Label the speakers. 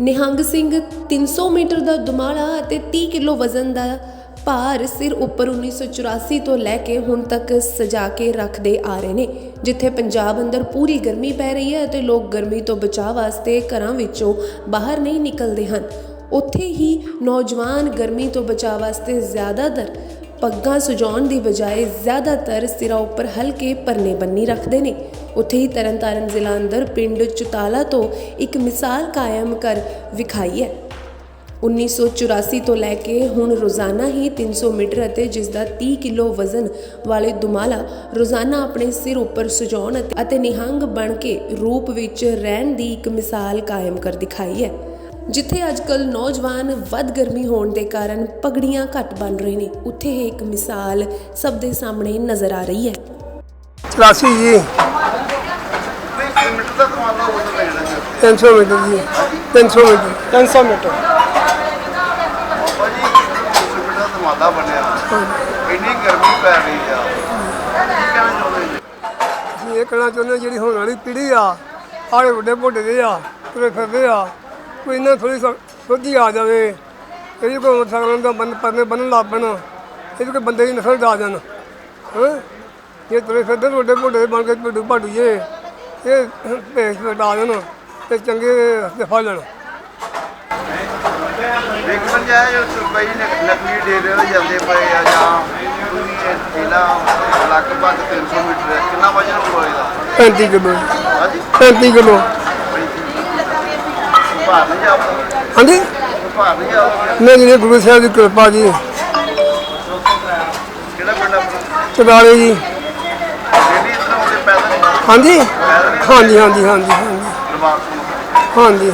Speaker 1: Nihang Singh 300 metre ਦਾ ਦੁਮਾਲਾ ਅਤੇ 30 ਕਿਲੋ ਵਜ਼ਨ ਦਾ ਭਾਰ ਸਿਰ ਉੱਪਰ 1984 ਤੋਂ ਲੈ ਕੇ ਹੁਣ ਤੱਕ ਸਜਾ ਕੇ ਰੱਖਦੇ ਆ ਰਹੇ ਨੇ, ਜਿੱਥੇ ਪੰਜਾਬ ਅੰਦਰ ਪੂਰੀ ਗਰਮੀ ਪੈ ਰਹੀ ਹੈ ਅਤੇ ਲੋਕ ਗਰਮੀ ਤੋਂ ਬਚਾਅ ਵਾਸਤੇ ਘਰਾਂ ਵਿੱਚੋਂ ਬਾਹਰ ਨਹੀਂ ਨਿਕਲਦੇ ਹਨ। ਉੱਥੇ ਹੀ ਨੌਜਵਾਨ ਗਰਮੀ ਤੋਂ ਬਚਾਅ ਵਾਸਤੇ ਜ਼ਿਆਦਾਤਰ ਪੱਗਾਂ ਸਜਾਉਣ ਦੀ ਬਜਾਏ ਜ਼ਿਆਦਾਤਰ ਸਿਰਾਂ ਉੱਪਰ ਹਲਕੇ ਪਰਨੇ ਬੰਨੀ ਰੱਖਦੇ ਨੇ। ਉੱਥੇ ਹੀ ਤਰਨਤਾਰਨ ਜ਼ਿਲ੍ਹਾ ਅੰਦਰ ਪਿੰਡ ਚੁਤਾਲਾ ਤੋਂ ਇੱਕ ਮਿਸਾਲ ਕਾਇਮ ਕਰ ਵਿਖਾਈ ਹੈ। 1984 ਤੋਂ ਲੈ ਕੇ ਹੁਣ ਰੋਜ਼ਾਨਾ ਹੀ 300 ਮੀਟਰ ਅਤੇ ਜਿਸ ਦਾ 30 ਕਿਲੋ ਵਜ਼ਨ ਵਾਲੇ ਦੁਮਾਲਾ ਰੋਜ਼ਾਨਾ ਆਪਣੇ ਸਿਰ ਉੱਪਰ ਸਜਾਉਣ ਅਤੇ- ਅਤੇ ਨਿਹੰਗ ਬਣ ਕੇ ਰੂਪ ਵਿੱਚ ਰਹਿਣ ਦੀ ਇੱਕ ਮਿਸਾਲ ਕਾਇਮ ਕਰ ਦਿਖਾਈ ਹੈ। ਜਿੱਥੇ ਅੱਜਕੱਲ ਨੌਜਵਾਨ ਵੱਧ ਗਰਮੀ ਹੋਣ ਦੇ ਕਾਰਨ ਪਗੜੀਆਂ ਘੱਟ ਬਣ ਰਹੇ ਨੇ ਉੱਥੇ ਇਹ ਇੱਕ ਮਿਸਾਲ ਸਭ ਦੇ ਸਾਹਮਣੇ ਨਜ਼ਰ ਆ ਰਹੀ ਹੈ।
Speaker 2: ਚੁਰਾਸੀ ਜੀ।
Speaker 3: ਮਿੰਟ ਦਾ ਕਮਾਲ ਹੋ ਜਾਂਦਾ ਹੈ
Speaker 2: 300 ਮੀਟਰ। ਜੀ 300 metre.
Speaker 4: 300 metre
Speaker 3: Baba ji minute ਦਾ ਤਮਾਦਾ ਬਣਿਆ। ਇੰਨੀ ਗਰਮੀ ਪੈ ਰਹੀ ਆ। ਕੀ ਕਹਿਣਾ ਚਾਹੁੰਦੇ ਜੀ?
Speaker 2: ਅਸੀਂ ਇਹ ਕਹਿਣਾ ਚਾਹੁੰਦੇ ਜਿਹੜੀ ਹੁਣ ਵਾਲੀ ਪੀੜ੍ਹੀ ਆ ਆਲੇ ਵੱਡੇ ਮੋਢੇ ਦੇ ਆ ਤੁਰੇ ਫਿਰਦੇ ਆ। ਕੋਈ ਇਹਨਾਂ ਥੋੜੀ ਸੋਝੀ ਆ ਜਾਵੇ। ਇਹਦੀ ਕੋਈ ਮੋਟਰਸਾਈਕਲ ਦਾ ਬੰਨ ਪਰਨੇ ਬੰਨਣ ਲੱਗ ਪੈਣ। ਇਹਦੀ ਕੋਈ ਬੰਦੇ ਦੀ ਨਸਲ ਦਾ ਜਾਣ। ਹਾਂ? ਇਹ ਤੁਰੇ ਫਿਰਦੇ ਨੇ ਵੱਡੇ ਮੋਢੇ ਦੇ ਬਣ ਕੇ ਪਿੱਡੂ ਭਾਡੂ ਜੇ ਇਹ ਭੇਸ ਵਟਾ ਦੇਣ ਤੇ ਚੰਗੇ ਰਸਤੇ ਫੜ ਲੈਣ।
Speaker 3: ਇੱਕ ਪੰਜਾਹ ਜੋ ਕਈ ਨਕ- ਨਕਲੀ ਡੇਰੇ ਹੋ ਜਾਂਦੇ ਪਏ ਆ ਜਾਂ ਇਹਨਾਂ ਲਗਭਗ 300 ਮੀਟਰ। ਕਿੰਨਾ ਵਜਨ ਹੋਏਗਾ
Speaker 2: 35 ਕਿਲੋ।
Speaker 3: ਹਾਂਜੀ।
Speaker 2: 35 ਕਿਲੋ।
Speaker 3: ਭਾਰ ਨਹੀਂ ਜਾਪਦਾ
Speaker 2: ਹਾਂਜੀ।
Speaker 3: ਭਾਰ ਨਹੀਂ ਜਾਪਦਾ
Speaker 2: ਨਹੀਂ ਜੀ ਗੁਰੂ ਸਾਹਿਬ ਦੀ ਕਿਰਪਾ ਜੀ।
Speaker 3: ਕਿਹੜਾ ਪਿੰਡ ਆਪਣਾ
Speaker 2: ਚਗਾਲੇ ਜੀ।
Speaker 3: ਡੇਲੀ ਇਤਨਾ ਉਹਦੇ ਪੈਦਲ ਹੀ
Speaker 2: ਹਾਂਜੀ। ਹਾਂਜੀ ਹਾਂਜੀ ਹਾਂਜੀ ਹਾਂਜੀ।
Speaker 3: ਦਰਬਾਰ ਤੋਂ
Speaker 2: ਹਾਂਜੀ।